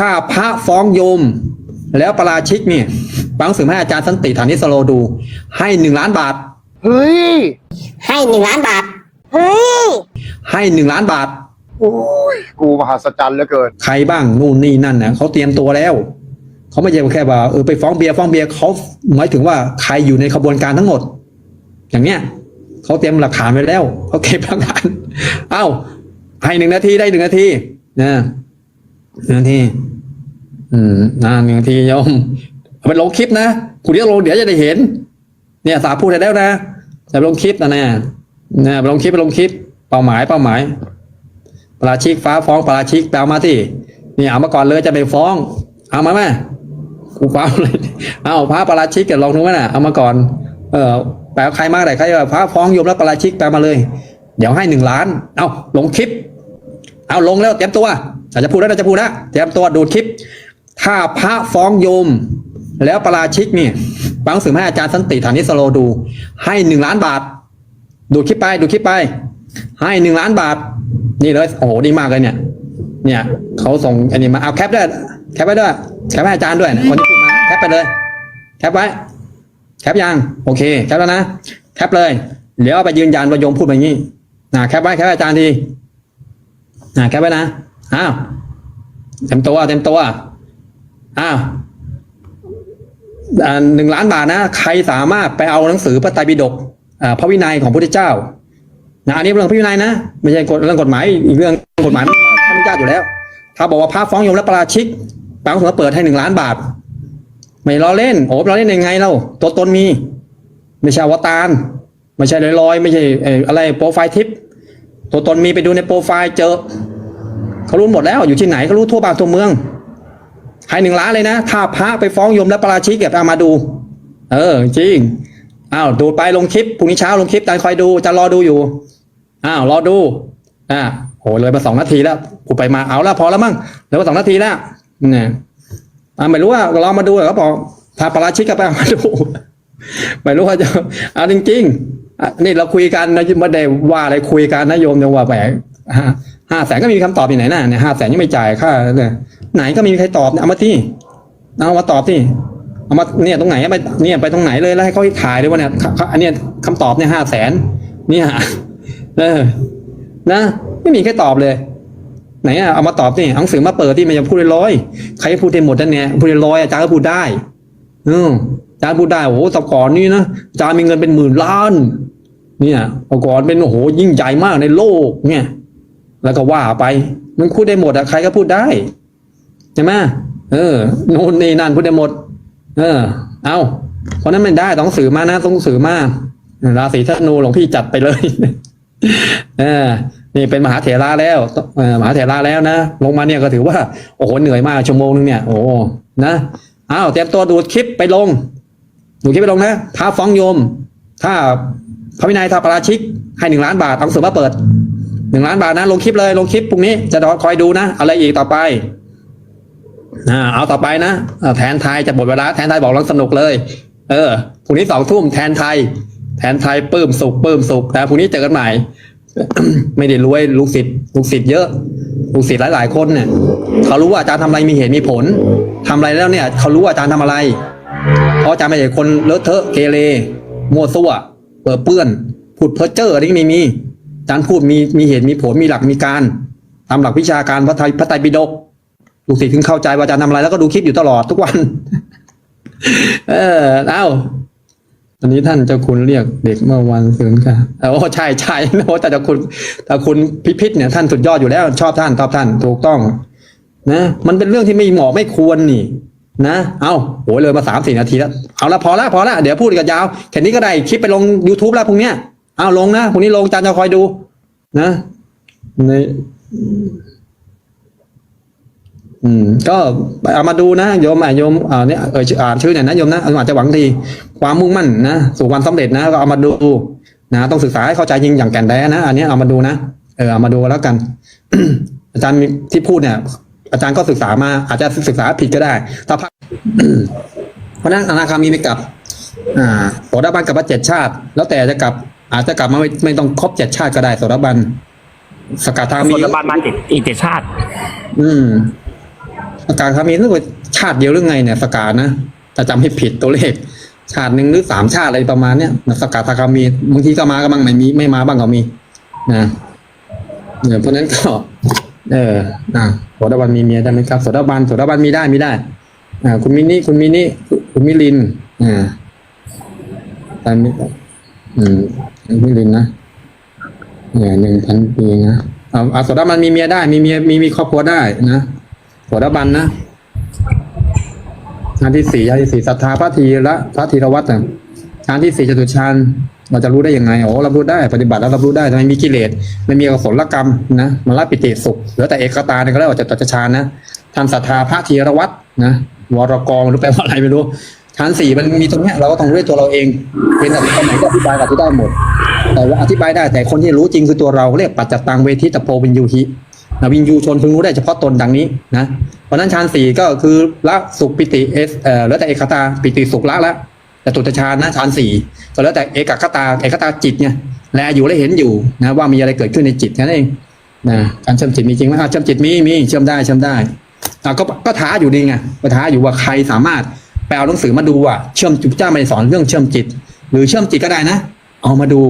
ถ้าพระฟ้องโยม แล้วประราชิกเนี่ยบางสื่อให้อาจารย์สันติฐานิสโลดู ให้หนึ่งล้านบาท เฮ้ย ให้หนึ่งล้านบาท เฮ้ย ให้หนึ่งล้านบาท โอ้ย กูมหัศจรรย์เหลือเกิน ใครบ้างนู่นนี่นั่นนะเขาเตรียมตัวแล้ว เขาไม่ใช่แค่ว่าเออไปฟ้องเบียร์ฟ้องเบียร์เขาหมายถึงว่าใครอยู่ในขบวนการทั้งหมด อย่างเนี้ยเขาเตรียมหลักฐานไว้แล้วเขาเก็บหลักฐาน เอ้าให้หนึ่งนาทีได้หนึ่งนาทีนะ หนึ่งทีอืมนะหนึ่งทีโยมเอาไปลงคลิปนะคุณเรียกลงเดี๋ยวจะได้เห็น เนี่ยสาพูดได้แล้วนะจะลงคลิปนะเนี่ยนะไปลงคลิปไปลงคลิปเป้าหมายเป้าหมายปราชิกฟ้าฟ้องปราชิกแปลมาที่นี่เอามาก่อนเลยจะไปฟ้อง เอามาไหมกูฟ้องเลยเอาพระปราชิกกับลองดูไหมนะเอามาก่อน เออแปลใครมาไหนใครว่าพระฟ้องโยมแล้วปราชิกแปลมาเลย เดี๋ยวให้หนึ่งล้าน เอาลงคลิป เอาลงแล้วเตรียมตัว อาจจะพูดแล้วอาจจะพูดแล้วเตรียมตัวดูดคลิป ถ้าพระฟ้องโยม แล้วปราชิกเนี่ยบางสื่อให้อาจารย์สันติฐานิสโลดู ให้หนึ่งล้านบาท ดูดคลิปไปดูดคลิปไป ให้หนึ่งล้านบาท นี่เลยโอ้โหดีมากเลยเนี่ย เนี่ยเขาส่งอันนี้มาเอาแคปด้วยแคปไว้ด้วยแคปให้อาจารย์ด้วยคนที่พูดมาแคปไปเลย แคปไว้ แคปยังโอเคแคปแล้วนะแคปเลยเดี๋ยวเอไปยืนยันว่าโยมพูดแบบนี้นะแคปไว้แคปอาจารย์ทีนะแคปไว้นะ อ้าวเต็มตัวเต็มตัวอ้าวอ่าหนึ่งล้านบาทนะ ใครสามารถไปเอาหนังสือพระไตรปิฎกพระวินัยของพระพุทธเจ้านะอันนี้เรื่องพระวินัยนะไม่ใช่เรื่องกฎหมายอีกเรื่องกฎหมายมันท่านไม่ยาอยู่แล้ว ถ้าบอกว่าพระฟ้องโยมและปราชิกบางคนเปิดให้หนึ่งล้านบาท ไม่ล้อเล่นโอ้ล้อเล่นยังไงเราตัวตนมี ไม่ใช่วตารไม่ใช่ลอยๆไม่ใช่เอ่ออะไรโปรไฟล์ทิปตัวตนมีไปดูในโปรไฟล์เจอ เขารู้หมดแล้วอยู่ที่ไหนเขารู้ทั่วบ้านทั่วเมืองให้หนึ่งล้านเลยนะ ถ้าพระไปฟ้องโยมและปราชิกเก็บเอามาดู เออ จริงอ้าวดูไปลงคลิปพรุ่งนี้เช้าลงคลิปอาจารย์คอยดูจะรอดูอยู่อ้าวรอดูอ่าโหเลยมาสองนาทีแล้วกูไปมาเอาล้วพอแล้วมั้งเลยมาสองนาทีแล้วเนี่ยอ่าไม่รู้ว่าลองมาดูเขาบอกถ้าปาราชิกก็ไปเอามาดูไม่รู้ว่าจะเอาจริงๆนี่เราคุยกันนะไม่ได้ว่าอะไรคุยกันนะโยมยังว่าแหม ห้าแสนก็มีคำตอบที่ไหนน่ะเนี่ยห้าแสนยังไม่จ่ายค่าเนี่ยไหนก็ไมมีใครตอบเนี่ยเอามาที่เอามาตอบที่เอามาเนี่ยตรงไหนไปเนี่ยไปตรงไหนเลยแล้วให้เขาถ่ายด้วยว่าเนี่ยอันเนี้ยคำตอบเนี่ยห้าแสนเนี่ยเออนะไม่มีใครตอบเลย ไหนอะเอามาตอบสิเอาหนังสือมาเปิดที่มันจะพูดลอยๆใครพูดได้หมดนั่นเนี่ยพูดลอยอาจารย์ก็พูดได้อืมอาจารย์พูดได้โอ้โหแต่ก่อนนี่นะอาจารย์มีเงินเป็นหมื่นล้าน เนี่ยแต่ก่อนเป็นโอ้โหยิ่งใหญ่มากในโลกเนี่ย แล้วก็ว่าไป มันพูดได้หมดอะใครก็พูดได้ใช่ไหมเออโน่นนี่นั่นพูดได้หมด เออ เอาเพราะนั้นไม่ได้ต้องสื่อมานะต้องสื่อมาราศีธนูหลวงพี่จัดไปเลยเออนี่เป็นมหาเถระแล้วมหาเถระแล้วนะลงมาเนี่ยก็ถือว่า โอ้โหเหนื่อยมากชั่วโมงนึงเนี่ย โอ้นะอ้าวเตรียมตัวดูดคลิปไปลง ดูคลิปไปลงนะถ้าฟ้องโยม ถ้าพระวินัยถ้าปราชิกให้หนึ่งล้านบาทเอาหนังสือมาเปิด หนึ่งล้านบาทนะลงคลิปเลยลงคลิปพรุ่งนี้จะรอคอยดูนะอะไรอีกต่อไปอ่าเอาต่อไปนะแทนไทยจะหมดเวลาแทนไทยบอกลังสนุกเลย เออพรุ่งนี้สองทุ่มแทนไทย แทนไทยปลื้มสุขปลื้มสุขแต่พรุ่งนี้เจอกันใหม่ ไม่ได้รวยลูกศิษย์ลูกศิษย์เยอะลูกศิษย์หลาย ๆ คนเนี่ยเขารู้ว่าอาจารย์ทำอะไรมีเหตุมีผลทำอะไรแล้วเนี่ย เขารู้ว่าอาจารย์ทำอะไร เพราะอาจารย์ไม่ใช่คนเลอะเทอะเกเรมั่วซั่วเปิดเปื้อนพูดเพ้อเจ้ออะไรนี่ไม่มี จารย์พูดมีมีเหตุมีผลมีหลักมีการตามหลักวิชาการพระไตรพระไตรปิฎกลูกศิษย์ถึงเข้าใจว่าอาจารย์ทำอะไรแล้วก็ดูคลิปอยู่ตลอดทุกวัน เออเอ้าอันนี้ท่านเจ้าคุณเรียกเด็กเมื่อวันศืนค่ะโอ้ใช่ใช่โอ้แต่เจ้าคุณแต่คุณพิพิธเนี่ยท่านสุดยอดอยู่แล้วชอบท่านชอบท่านถูกต้อง นะ มันเป็นเรื่องที่ไม่เหมาะไม่ควรนี่ นะเอาโหเลยมาสามสี่นาทีแล้วเอาละพอละพอละเดี๋ยวพูดกันยาวแค่นี้ก็ได้คลิปไปลง youtube แล้วพรุ่งเนี้ย อาลงนะพรุ่งนี้ลงอาจารย์จะคอยดู นะ ในอืมก็เอามาดูนะโยมอะโยมอ่าเนี่ยเอออ่านชื่อเนี่ยนะโยมนะอาจจะหวังดีความมุ่งมั่นนะสู่ความสำเร็จนะก็เอามาดูนะต้องศึกษาให้เข้าใจจริงอย่างแก่นแท้นะอันนี้เอามาดูนะเออเอามาดูแล้วกัน อาจารย์ที่พูดเนี่ย อาจารย์ก็ศึกษามา อาจจะศึกษาผิดก็ได้ถ้าพลาดเพราะนั้นอนาคามีไม่กลับ อ่าโสดาบันกับมาเจ็ดชาติ แล้วแต่จะกลับ อาจจะกลับมาไม่ไม่ต้องครบเจ็ดชาติก็ได้โสดาบัน สกัดทางคมีนละบ้านมาอีกอีกเจ็ดชาติ อืมสกาคามีนึกว่าชาติเดียวหรือไงเนี่ยสกานะถ้าจำให้ผิดตัวเลข ชาติหนึ่งหรือสามชาติอะไรประมาณเนี้ยสกาทาคามีบางทีก็มาก็บ้างไม่มีไม่มาบ้างก็มีนะเนี่ยเพราะฉะนั้นก็ เอออ่าโสดาบันมีเมียได้ไหมครับโสดาบันโสดาบันมีได้มีได้อ่าคุณมินี่คุณมินี่คุณมิลินอ่าตามนี้อืม คุณมิลินนะเนี่ยหนึ่งพันปีนะเอาเอาโสดาบันมีเมียได้ มีเมียมีมีครอบครัวได้นะโสดาบันนะชานที่สี่ชานที่สี่ศรัทธาพระธีระพระธีรวัตรนะชานที่สี่จตุชานเราจะรู้ได้ยังไงโอ้รับรู้ได้ปฏิบัติแล้วรับรู้ได้ทำไมมีกิเลสไม่มีอกุศลกรรมนะมาละปิติสุขเหลือแต่เอกตาเนี่ยก็เรียกว่าจตุชานนะทำศรัทธาพระธีรวัตรนะวรกองหรือแปลว่าอะไรไม่รู้ ชานสี่มันมีตรงเนี้ยเราก็ต้องรู้ด้วยตัวเราเอง เป็นแบบตรงไหนก็อธิบายก็อธิบายหมด แต่ว่าอธิบายได้แต่คนที่รู้จริงคือตัวเราเรียกปัจจตังเวทิตโพวินยูหินะวินยูชนพึงรู้ได้เฉพาะตนดังนี้นะเพราะนั้นฌานสี่ก็คือละสุขปิติเอสเอ่อแล้วแต่เอกตาปิติสุขละละแต่ตุตฌานนะฌานสี่ก็แล้วแต่เอกคตาเอกตาจิตไงแลอยู่และเห็นอยู่นะว่ามีอะไรเกิดขึ้นในจิตนั่นเองนะการเชื่อมจิตมีจริงไหมอะเชื่อมจิตมีมีเชื่อมได้เชื่อมได้อะก็ก็ท้าอยู่ดีไงก็ท้าอยู่ว่าใครสามารถ ไปเอาหนังสือมาดูว่าเชื่อมจุเจ้าไม่ได้สอนเรื่องเชื่อมจิต หรือเชื่อมจิตก็ได้นะ เอามาดู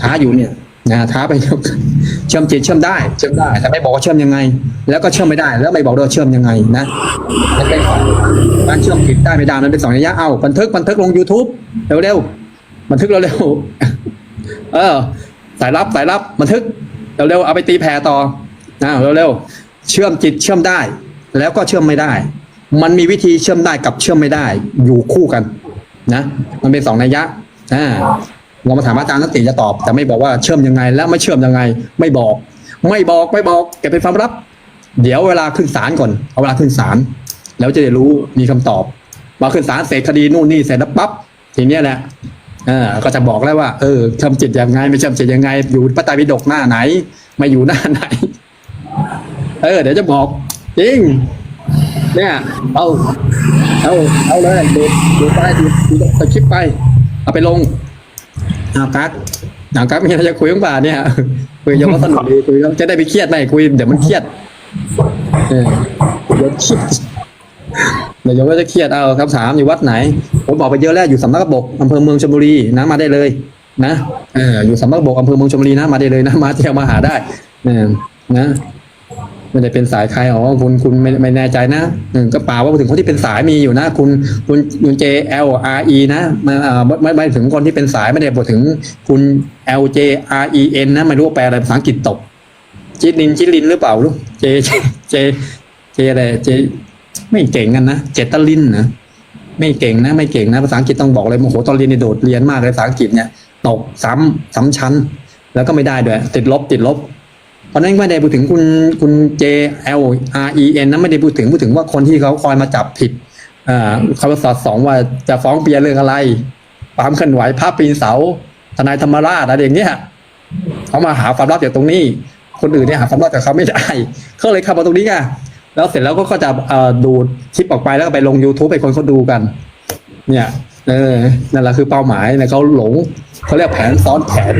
ท้าอยู่เนี่ยนะท้าไปเชื่อมจิตเชื่อมได้ เชื่อมได้แต่ไม่บอกว่าเชื่อมยังไง แล้วก็เชื่อมไม่ได้ แล้วไม่บอกด้วยว่าเชื่อมยังไงนะมันเป็นการเชื่อมจิตได้ไม่ได้มันเป็นสองระยะเอาบันทึกบันทึกลง YouTube เร็วๆบันทึกเร็วๆเออสายลับสายลับบันทึกเร็วๆเอาไปตีแผ่ต่อนะเร็วๆเชื่อมจิตเชื่อมได้ แล้วก็เชื่อมไม่ได้ มันมีวิธีเชื่อมได้กับเชื่อมไม่ได้ อยู่คู่กัน นะมันเป็นสองนัยยะอ่าเรามาถามอาจารย์นักติจะตอบ แต่ไม่บอกว่าเชื่อมยังไง และไม่เชื่อมยังไง ไม่บอก ไม่บอกไม่บอกเก็บเป็นความลับ เดี๋ยวเวลาขึ้นศาลก่อนเอาเวลาขึ้นศาลแล้วจะได้รู้มีคำตอบมาขึ้นศาลเสร็จคดีนู่นนี่เสร็จแล้วปั๊บทีเนี้ยแหละเออก็จะบอกแล้วว่าเออเชื่อมจิตยังไง ไม่เชื่อมจิตยังไง อยู่พระไตรปิฎกหน้าไหน ไม่อยู่หน้าไหน เออ เดี๋ยวจะบอกจริง เนี่ย เอา เอา เอาเลยดูดูไปดูดูสคริปไป เอาไปลงเอากั๊กเอากั๊กมีอะไรจะคุยบ้างป่าเนี่ยคุยยังว่าสนุกดีคุยแล้วจะได้ไปเครียดไหมคุยเดี๋ยวมันเครียดเออเดี๋ยวเครียดเดี๋ยวโยมก็จะเครียดเอาคำถามอยู่วัดไหน ผมบอกไปเยอะแล้วอยู่สำนักบกอำเภอเมืองชลบุรีนะมาได้เลย นะเอออยู่สำนักบกอำเภอเมืองชลบุรีนะมาได้เลยนะมาเที่ยวมาหาได้เออนะ ไม่ได้เป็นสายใครอ๋อคุณคุณไม่ไม่แน่ใจนะหนึ่งก็เปล่าว่าถึงคนที่เป็นสายมีอยู่นะ คุณคุณคุณ J L R E นะมาเอ่อไม่ไม่ไม่ถึงคนที่เป็นสายไม่ได้บอกถึงคุณ L J R E N นะไม่รู้แปลอะไรภาษาอังกฤษตกจิลินจิลินหรือเปล่าลูก J J J อะไร J ไม่เก่งกันนะเจตลินนะไม่เก่งนะ ไม่เก่งนะภาษาอังกฤษต้องบอกเลยโอ้โหตอนเรียนในโดดเรียนมากเลยภาษาอังกฤษเนี่ยตกซ้ำซ้ำชั้น แล้วก็ไม่ได้ด้วยติดลบติดลบ เพราะนั้นไม่ได้พูดถึงคุณคุณ J L R E N นะไม่ได้พูดถึงพูดถึงว่าคนที่เขาคอยมาจับผิดอ่าเขาสอดสองว่าจะฟ้องเปียเรื่องอะไรความเคลื่อนไหวภาพปีนเสาทนายธรรมราชอะไรอย่างเงี้ยเขามาหาความลับจากตรงนี้ คนอื่นเนี่ยหาความลับจากเขาไม่ได้เขาเลยเข้ามาตรงนี้ไงแล้วเสร็จแล้วก็จะดูดคลิปออกไปแล้วก็ไปลง YouTube ให้คนเขาดูกัน เนี่ย เออนั่นแหละคือเป้าหมายเนี่ยเขาหลงเขาเรียกแผนซ้อนแผน